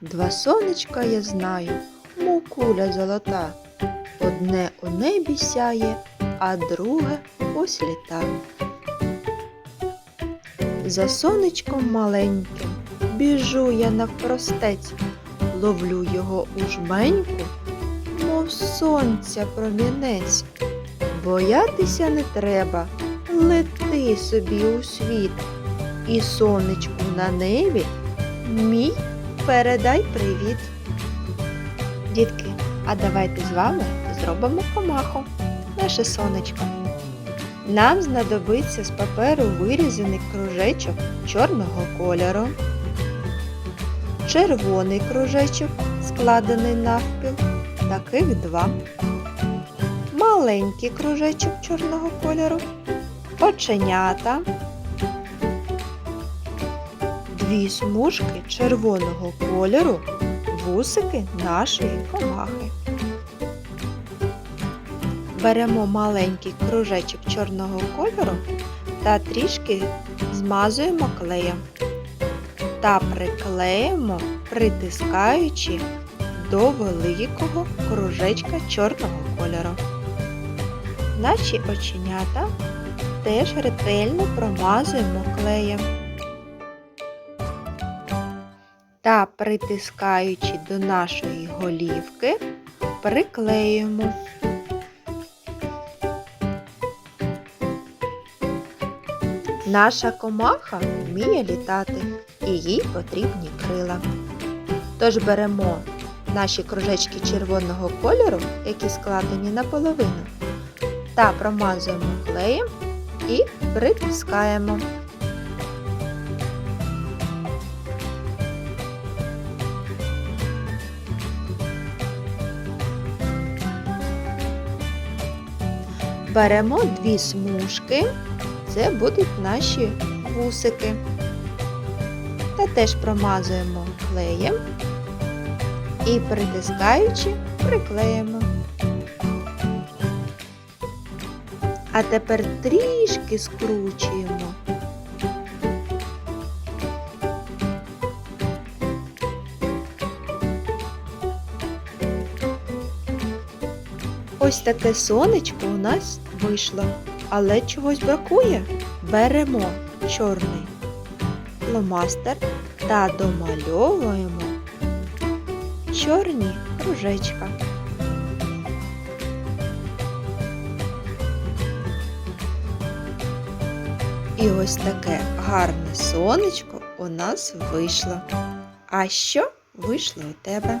Два сонечка я знаю, мов куля золота. Одне у небі сяє, а друге ось літа. За сонечком маленьким біжу я навпростець, ловлю його у жменьку, мов сонця промінець. Боятися не треба, лети собі у світ, і сонечку на небі мій передай привіт. Дітки, а давайте з вами зробимо комаху, наше сонечко. Нам знадобиться з паперу вирізаний кружечок чорного кольору, червоний кружечок, складений навпіл, таких два, маленький кружечок чорного кольору, оченята, дві смужки червоного кольору, вусики нашої комахи. Беремо маленький кружечок чорного кольору та трішки змазуємо клеєм та приклеїмо, притискаючи до великого кружечка чорного кольору. Наші оченята теж ретельно промазуємо клеєм та притискаючи до нашої голівки, приклеюємо. Наша комаха вміє літати і їй потрібні крила. Тож беремо наші кружечки червоного кольору, які складені наполовину, та промазуємо клеєм і притискаємо. Беремо дві смужки, це будуть наші вусики. Та теж промазуємо клеєм і притискаючи, приклеїмо. А тепер трішки скручуємо. Ось таке сонечко у нас вийшло, але чогось бракує. Беремо чорний фломастер та домальовуємо чорні кружечка. І ось таке гарне сонечко у нас вийшло. А що вийшло у тебе?